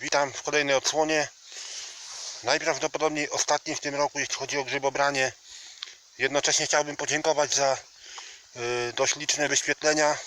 Witam w kolejnej odsłonie. Najprawdopodobniej ostatniej w tym roku, jeśli chodzi o grzybobranie. Jednocześnie chciałbym podziękować za y, dość liczne wyświetlenia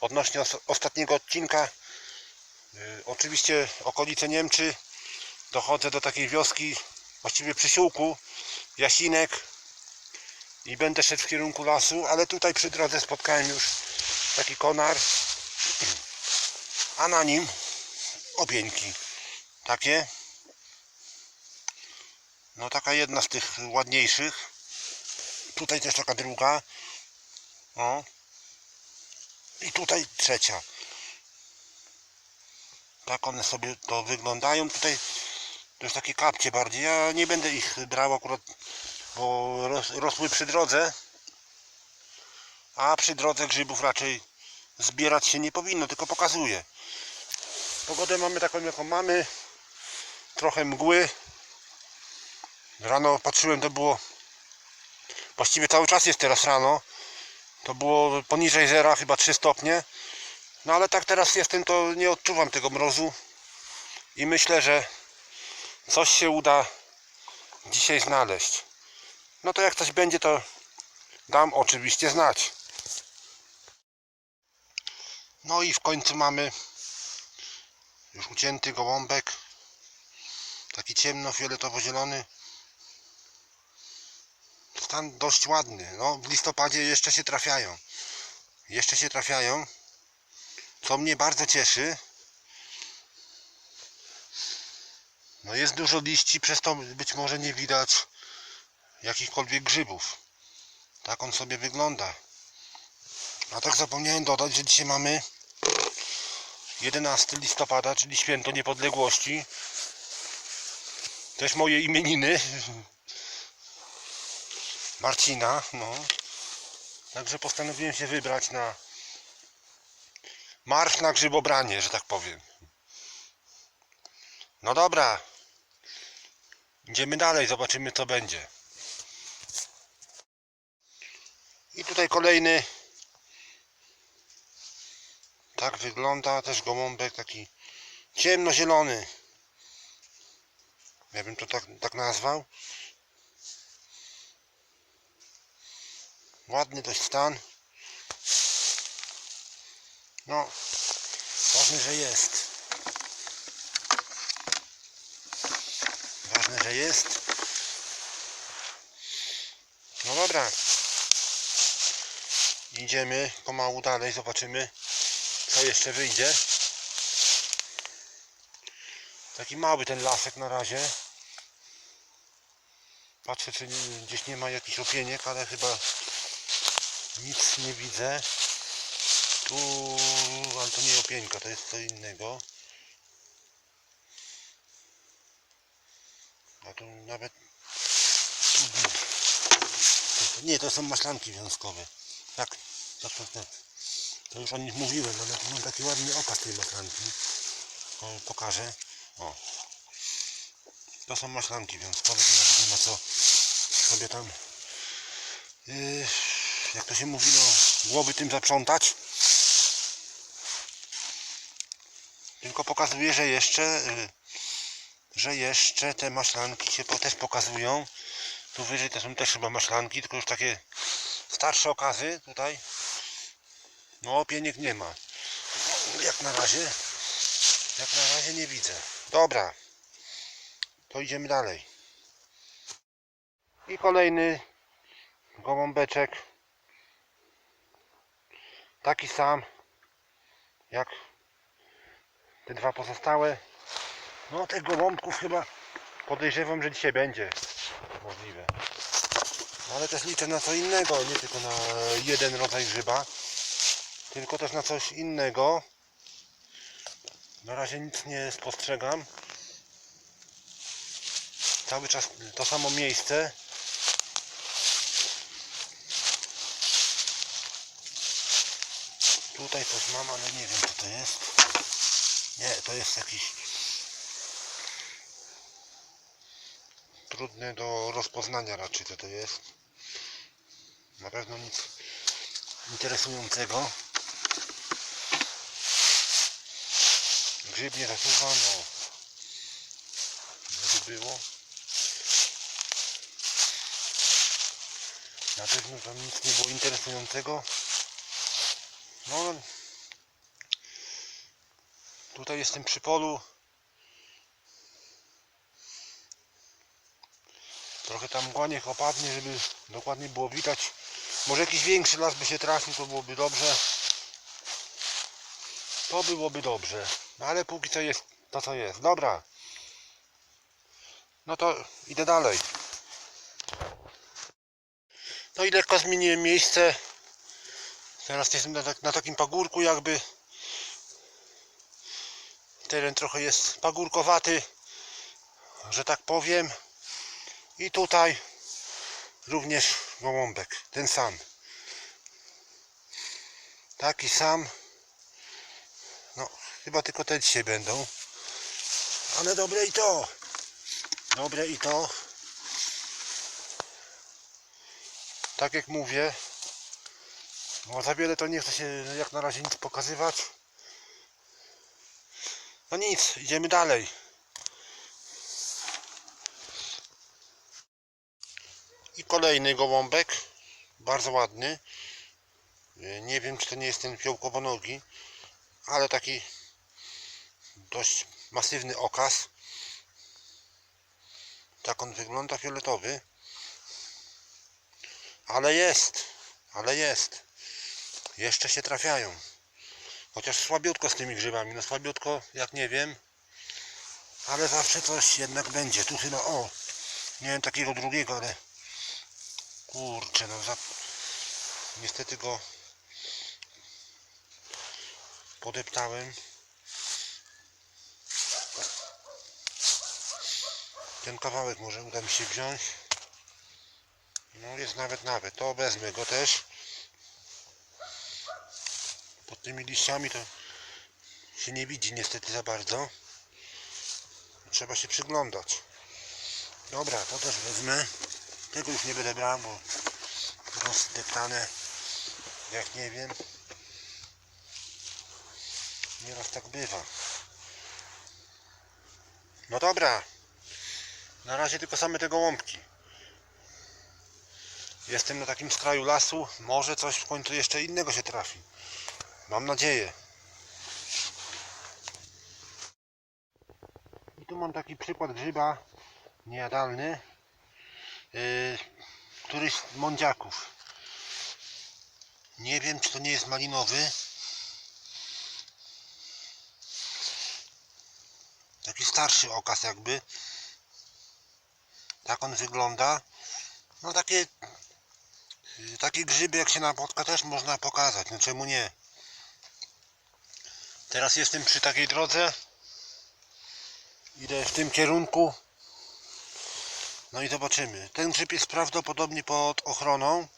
odnośnie os ostatniego odcinka. Y, oczywiście okolice Niemczy. Dochodzę do takiej wioski, właściwie przysiłku, Jasinek i będę szedł w kierunku lasu, ale tutaj przy drodze spotkałem już taki konar, a na nim opieńki. Takie. No taka jedna z tych ładniejszych. Tutaj też taka druga. O. I tutaj trzecia. Tak one sobie to wyglądają. Tutaj to jest takie kapcie bardziej. Ja nie będę ich brał akurat, bo ros, rosły przy drodze. A przy drodze grzybów raczej zbierać się nie powinno, tylko pokazuje. Pogodę mamy taką jaką mamy. Trochę mgły. Rano patrzyłem to było właściwie cały czas jest teraz rano. To było poniżej zera, chyba 3 stopnie. No ale tak teraz jestem, to nie odczuwam tego mrozu. I myślę, że coś się uda dzisiaj znaleźć. No to jak coś będzie, to dam oczywiście znać. No i w końcu mamy już ucięty gołąbek. Taki ciemno-fioletowo-zielony. Stan dość ładny. No, w listopadzie jeszcze się trafiają. Jeszcze się trafiają. Co mnie bardzo cieszy. No jest dużo liści, przez to być może nie widać jakichkolwiek grzybów. Tak on sobie wygląda. A tak zapomniałem dodać, że dzisiaj mamy 11 listopada, czyli święto niepodległości. Też moje imieniny. Marcina, no. Także postanowiłem się wybrać na marsz na grzybobranie, że tak powiem. No dobra. Idziemy dalej, zobaczymy co będzie. I tutaj kolejny tak wygląda też gołąbek taki ciemnozielony. Ja bym to tak, tak nazwał. Ładny dość stan. No, ważne, że jest. Ważne, że jest. No dobra. Idziemy pomału dalej, zobaczymy co jeszcze wyjdzie. Taki mały ten lasek na razie. Patrzę czy gdzieś nie ma jakichś opieniek, ale chyba nic nie widzę. Tu, ale to nie opieńka, to jest co innego. A tu nawet... Nie, to są maślanki wiązkowe. Tak, tak, tak, tak. To już o nich mówiłem, ale mam taki ładny okaz tej maślanki. O, pokażę. O. To są maślanki to nawet nie ma co sobie tam yy, jak to się mówi, no głowy tym zaprzątać. Tylko pokazuje, że jeszcze yy, że jeszcze te maślanki się też pokazują. Tu wyżej to są też chyba maślanki, tylko już takie starsze okazy tutaj. No pieniek nie ma. Jak na razie. Jak na razie nie widzę. Dobra. To idziemy dalej. I kolejny gołąbeczek. Taki sam jak te dwa pozostałe. No tych gołąbków chyba podejrzewam, że dzisiaj będzie możliwe. No, ale też liczę na co innego, nie tylko na jeden rodzaj grzyba tylko też na coś innego. Na razie nic nie spostrzegam. Cały czas to samo miejsce. Tutaj coś mam, ale nie wiem co to jest. Nie, to jest jakiś trudny do rozpoznania raczej co to jest. Na pewno nic interesującego. Grzyb nie zasuwa, no. by było. Na pewno tam nic nie było interesującego. No, tutaj jestem przy polu. Trochę tam mgła opadnie, żeby dokładnie było widać. Może jakiś większy las by się trafił, to byłoby dobrze. To byłoby dobrze. No ale póki co jest to co jest. Dobra. No to idę dalej. No i lekko zmieniłem miejsce. Teraz jestem na, tak- na takim pagórku jakby. Teren trochę jest pagórkowaty, że tak powiem. I tutaj również gołąbek, ten sam. Taki sam. Chyba tylko te dzisiaj będą. Ale dobre i to. Dobre i to. Tak jak mówię, bo za wiele to nie chce się jak na razie nic pokazywać. No nic, idziemy dalej. I kolejny gołąbek, bardzo ładny. Nie wiem, czy to nie jest ten fiołkowonogi, ale taki dość masywny okaz. Tak on wygląda, fioletowy. Ale jest, ale jest. Jeszcze się trafiają. Chociaż słabiutko z tymi grzybami, no słabiutko, jak nie wiem. Ale zawsze coś jednak będzie. Tu chyba, o, nie wiem takiego drugiego, ale kurczę, no za... niestety go podeptałem. Ten kawałek może uda mi się wziąć. No jest nawet nawet. To wezmę go też. Pod tymi liściami to się nie widzi niestety za bardzo. Trzeba się przyglądać. Dobra, to też wezmę. Tego już nie będę brał, bo rozdeptane jak nie wiem. Nieraz tak bywa. No dobra. Na razie tylko same te gołąbki. Jestem na takim skraju lasu. Może coś w końcu jeszcze innego się trafi. Mam nadzieję. I tu mam taki przykład grzyba niejadalny. Yy, któryś z mądziaków. Nie wiem, czy to nie jest malinowy. Taki starszy okaz jakby. Tak on wygląda. No takie y, takie grzyby jak się napotka też można pokazać. No czemu nie? Teraz jestem przy takiej drodze. Idę w tym kierunku. No i zobaczymy. Ten grzyb jest prawdopodobnie pod ochroną.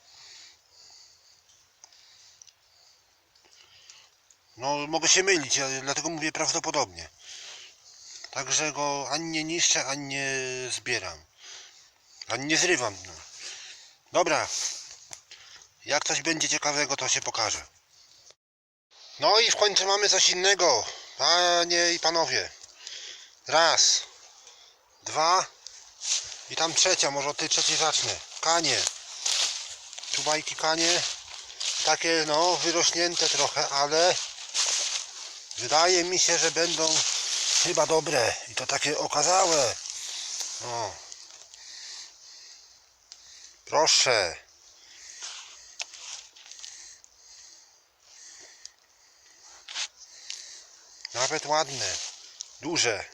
No mogę się mylić, dlatego mówię prawdopodobnie. Także go ani nie niszczę, ani nie zbieram. Ani nie zrywam. No. Dobra. Jak coś będzie ciekawego, to się pokaże. No i w końcu mamy coś innego. Panie i panowie. Raz. Dwa. I tam trzecia, może od tej trzeciej zacznę. Kanie. Czubajki kanie. Takie no wyrośnięte trochę, ale wydaje mi się, że będą chyba dobre. I to takie okazałe. O. Proszę. Nawet ładne. Duże.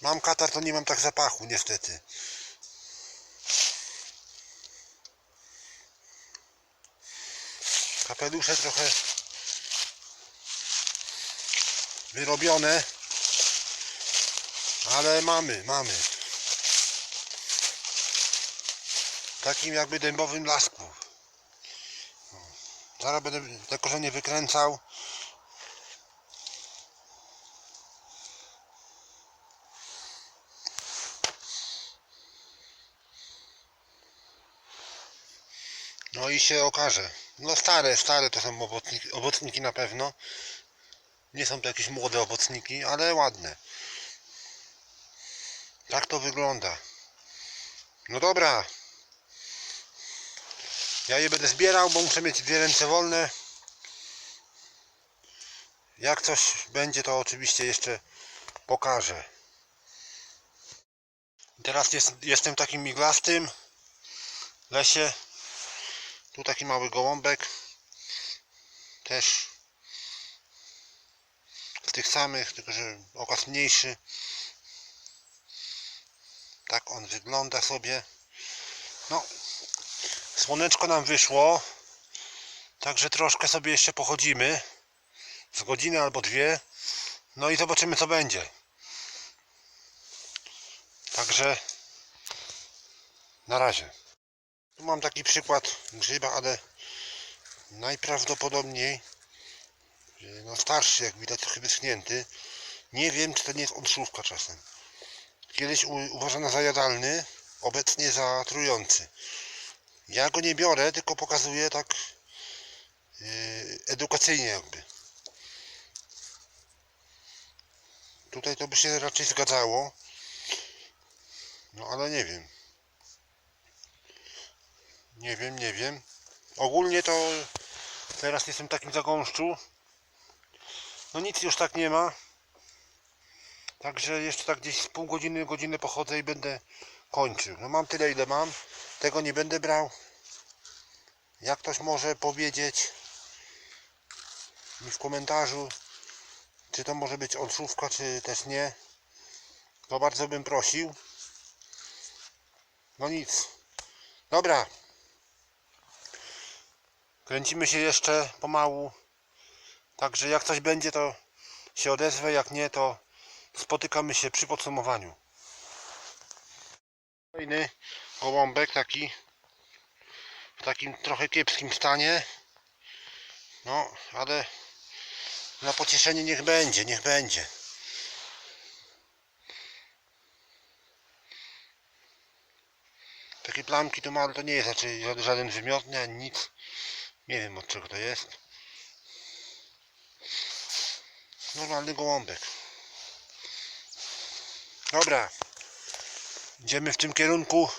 Mam katar, to nie mam tak zapachu, niestety. Kapelusze trochę wyrobione. Ale mamy, mamy. W takim jakby dębowym lasku. Zaraz będę te korzenie wykręcał. No i się okaże. No stare, stare to są owocniki, owocniki na pewno. Nie są to jakieś młode owocniki, ale ładne. Tak to wygląda. No dobra. Ja je będę zbierał, bo muszę mieć dwie ręce wolne. Jak coś będzie, to oczywiście jeszcze pokażę. Teraz jest, jestem takim miglastym lesie. Tu taki mały gołąbek. Też z tych samych, tylko że okaz mniejszy. Tak on wygląda sobie. No, słoneczko nam wyszło. Także troszkę sobie jeszcze pochodzimy. Z godziny albo dwie. No i zobaczymy co będzie. Także na razie. Tu mam taki przykład grzyba, ale najprawdopodobniej no starszy, jak widać trochę wyschnięty. Nie wiem, czy to nie jest odszówka czasem. Kiedyś u- uważany za jadalny, obecnie za trujący. Ja go nie biorę, tylko pokazuję tak yy, edukacyjnie jakby. Tutaj to by się raczej zgadzało. No ale nie wiem. Nie wiem, nie wiem. Ogólnie to teraz jestem w takim zagąszczu. No nic już tak nie ma. Także jeszcze tak gdzieś z pół godziny, godzinę pochodzę i będę kończył. No mam tyle ile mam. Tego nie będę brał. Jak ktoś może powiedzieć mi w komentarzu, czy to może być olszówka, czy też nie, to bardzo bym prosił. No nic. Dobra. Kręcimy się jeszcze pomału. Także jak coś będzie, to się odezwę. Jak nie, to spotykamy się przy podsumowaniu. Kolejny gołąbek taki w takim trochę kiepskim stanie. No, ale na pocieszenie niech będzie, niech będzie. Takie plamki to ma, to nie jest żaden- żaden wymiotny ani nic. Nie wiem od czego to jest. Normalny gołąbek. Dobra. Idziemy w tym kierunku.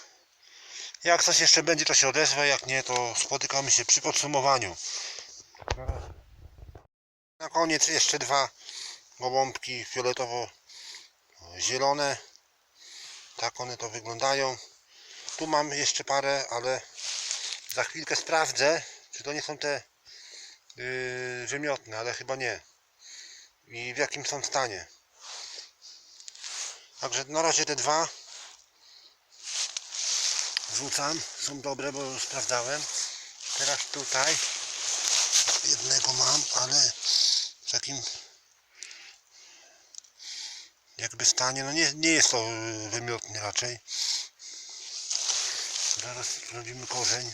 Jak coś jeszcze będzie, to się odezwę. Jak nie, to spotykamy się przy podsumowaniu. Na koniec jeszcze dwa gołąbki fioletowo-zielone. Tak one to wyglądają. Tu mam jeszcze parę, ale za chwilkę sprawdzę, czy to nie są te yy, wymiotne, ale chyba nie. I w jakim są stanie. Także na razie te dwa wrzucam. Są dobre, bo już sprawdzałem. Teraz tutaj jednego mam, ale w takim jakby stanie, no nie, nie jest to wymiotny raczej. Zaraz zrobimy korzeń.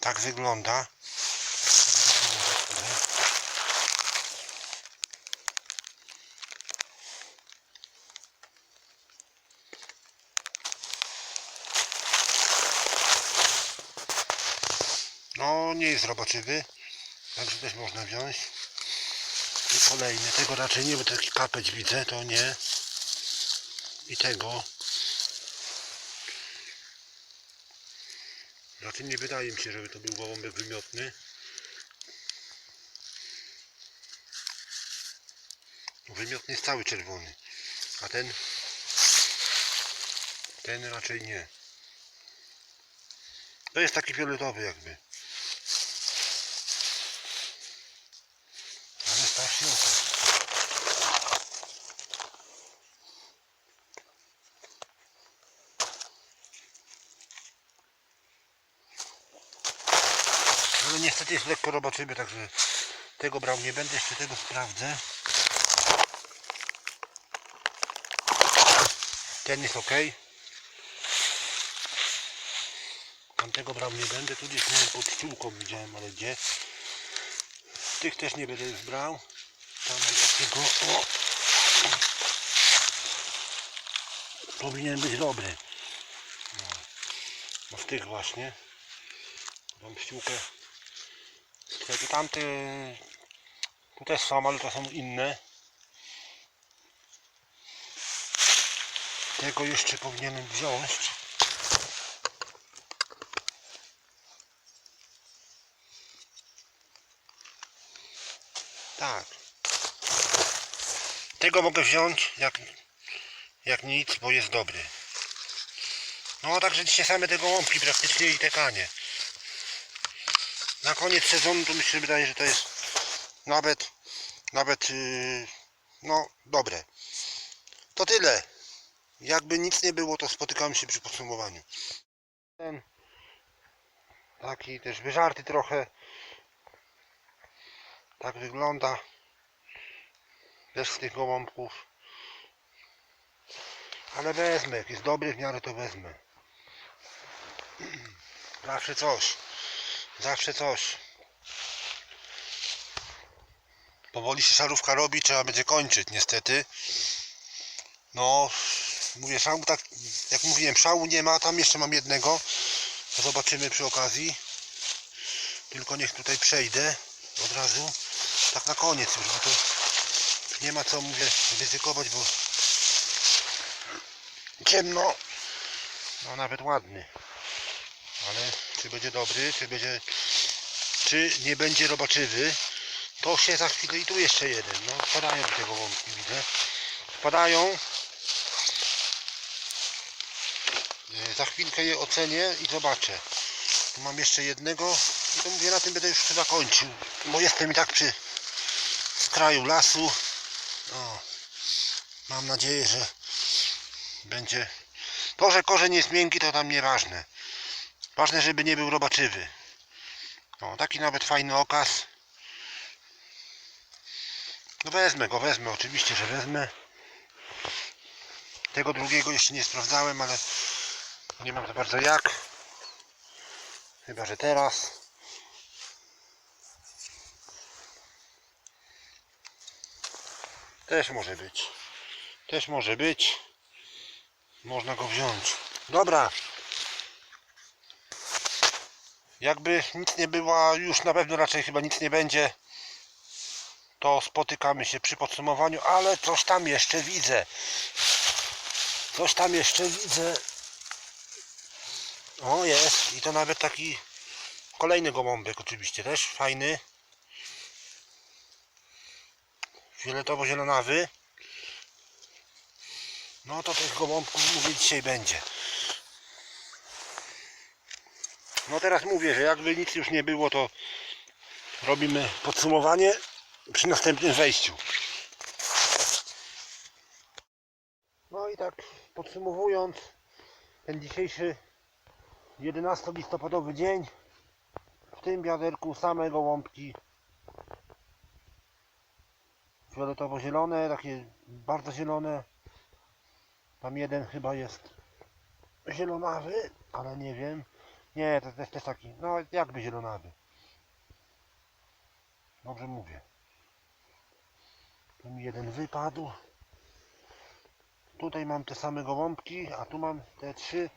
Tak wygląda. No, nie jest robaczywy, także też można wziąć. I kolejny, tego raczej nie, bo taki kapeć widzę, to nie. I tego. Raczej nie wydaje mi się, żeby to był gołąbek wymiotny. Wymiotny jest cały czerwony, a ten ten raczej nie. To jest taki fioletowy jakby. Ale starszy okres. Ale niestety jest lekko robaczywy, także tego brał nie będę, jeszcze tego sprawdzę. Ten jest ok. Tamtego brał nie będę, tu gdzieś miałem pod ściółką widziałem, ale gdzie. Tych też nie będę już brał. Tam mam takiego, o. Powinien być dobry. No, no z tych właśnie. Mam ściółkę. Wtedy tamte Tu też są, ale to są inne. Tego jeszcze powinienem wziąć. Tak. Tego mogę wziąć jak, jak nic, bo jest dobry. No także dzisiaj same te gołąbki praktycznie i te kanie. Na koniec sezonu to mi się wydaje, że to jest nawet, nawet, yy, no dobre. To tyle. Jakby nic nie było, to spotykamy się przy podsumowaniu. Ten taki też wyżarty trochę. Tak wygląda. Też z tych gołąbków. Ale wezmę, jak jest dobry w miarę to wezmę. Zawsze coś. Zawsze coś. Powoli się szarówka robi, trzeba będzie kończyć niestety. No, mówię, szału tak, jak mówiłem, szału nie ma, tam jeszcze mam jednego. Zobaczymy przy okazji. Tylko niech tutaj przejdę od razu. Tak na koniec już, bo to nie ma co, mówię, ryzykować, bo ciemno. No nawet ładny. Czy będzie dobry, czy będzie, czy nie będzie robaczywy, to się za chwilę i tu jeszcze jeden. No wpadają do tego łąki, widzę. Wpadają. E, Za chwilkę je ocenię i zobaczę. Tu mam jeszcze jednego i to mówię, na tym będę już chyba kończył, bo jestem i tak przy skraju lasu. O, mam nadzieję, że będzie. To, że korzeń jest miękki, to tam nieważne. Ważne, żeby nie był robaczywy. O, taki nawet fajny okaz. No wezmę go, wezmę, oczywiście, że wezmę. Tego drugiego jeszcze nie sprawdzałem, ale nie mam za bardzo jak. Chyba, że teraz. Też może być. Też może być. Można go wziąć. Dobra. Jakby nic nie było, a już na pewno raczej chyba nic nie będzie, to spotykamy się przy podsumowaniu, ale coś tam jeszcze widzę. Coś tam jeszcze widzę. O jest i to nawet taki kolejny gołąbek oczywiście też fajny. Fioletowo-zielonawy. No to tych gołąbków mówię dzisiaj będzie. No teraz mówię, że jakby nic już nie było, to robimy podsumowanie przy następnym wejściu. No i tak podsumowując, ten dzisiejszy 11 listopadowy dzień, w tym wiaderku same gołąbki fioletowo-zielone, takie bardzo zielone. Tam jeden chyba jest zielonawy, ale nie wiem. Nie, to jest taki, no jakby zielonawy. Dobrze mówię. Tu mi jeden wypadł. Tutaj mam te same gołąbki, a tu mam te trzy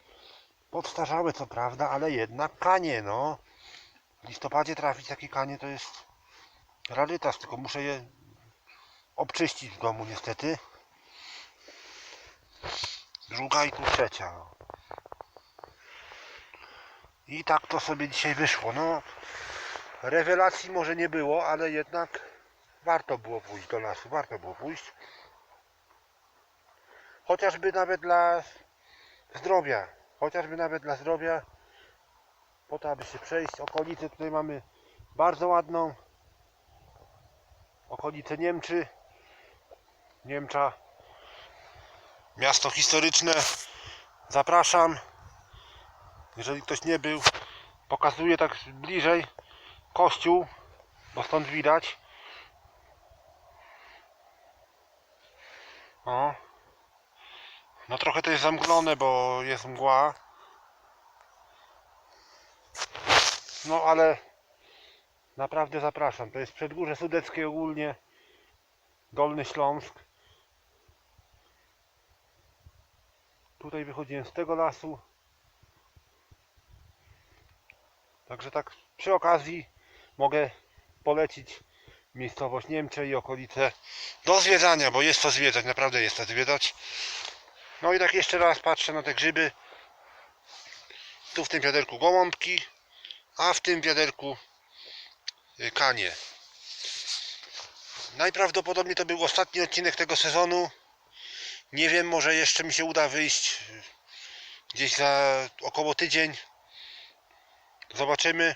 podstarzałe co prawda, ale jednak kanie, no. W listopadzie trafić takie kanie to jest rarytas, tylko muszę je obczyścić w domu niestety. Druga i tu trzecia. I tak to sobie dzisiaj wyszło. No, rewelacji może nie było, ale jednak warto było pójść do lasu, warto było pójść. Chociażby nawet dla zdrowia, chociażby nawet dla zdrowia, po to, aby się przejść. Okolicę tutaj mamy bardzo ładną. Okolice Niemczy, Niemcza, miasto historyczne. Zapraszam. Jeżeli ktoś nie był, pokazuję tak bliżej kościół, bo stąd widać. O. No trochę to jest zamglone, bo jest mgła. No ale naprawdę zapraszam. To jest Przedgórze Sudeckie ogólnie. Dolny Śląsk. Tutaj wychodziłem z tego lasu. Także tak przy okazji mogę polecić miejscowość Niemcze i okolice do zwiedzania, bo jest to zwiedzać, naprawdę jest to zwiedzać. No i tak jeszcze raz patrzę na te grzyby. Tu w tym wiaderku gołąbki, a w tym wiaderku y, kanie. Najprawdopodobniej to był ostatni odcinek tego sezonu. Nie wiem, może jeszcze mi się uda wyjść y, gdzieś za około tydzień. Zobaczymy,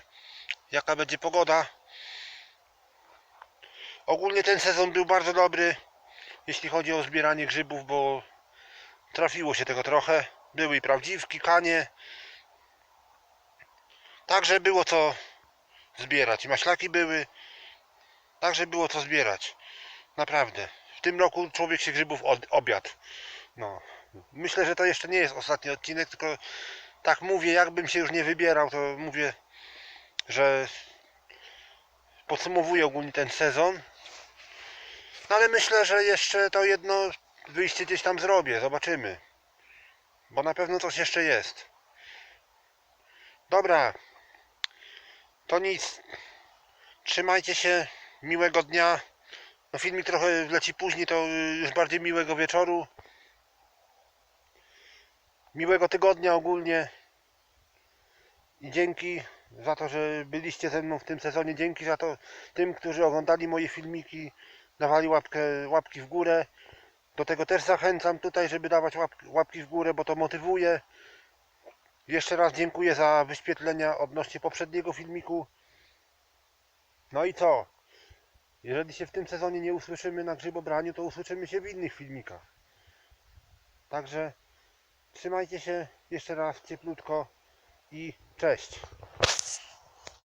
jaka będzie pogoda. Ogólnie ten sezon był bardzo dobry, jeśli chodzi o zbieranie grzybów, bo trafiło się tego trochę. Były i prawdziwki, kanie. Także było co zbierać. I maślaki były. Także było co zbierać. Naprawdę. W tym roku człowiek się grzybów od, obiadł. No. Myślę, że to jeszcze nie jest ostatni odcinek, tylko tak mówię, jakbym się już nie wybierał, to mówię, że podsumowuję ogólnie ten sezon. No ale myślę, że jeszcze to jedno wyjście gdzieś tam zrobię, zobaczymy. Bo na pewno coś jeszcze jest. Dobra. To nic. Trzymajcie się. Miłego dnia. No filmik trochę leci później, to już bardziej miłego wieczoru. Miłego tygodnia ogólnie. I dzięki za to, że byliście ze mną w tym sezonie. Dzięki za to tym, którzy oglądali moje filmiki, dawali łapkę, łapki w górę. Do tego też zachęcam tutaj, żeby dawać łapki, łapki w górę, bo to motywuje. Jeszcze raz dziękuję za wyświetlenia odnośnie poprzedniego filmiku. No i co? Jeżeli się w tym sezonie nie usłyszymy na grzybobraniu, to usłyszymy się w innych filmikach. Także trzymajcie się jeszcze raz cieplutko i cześć.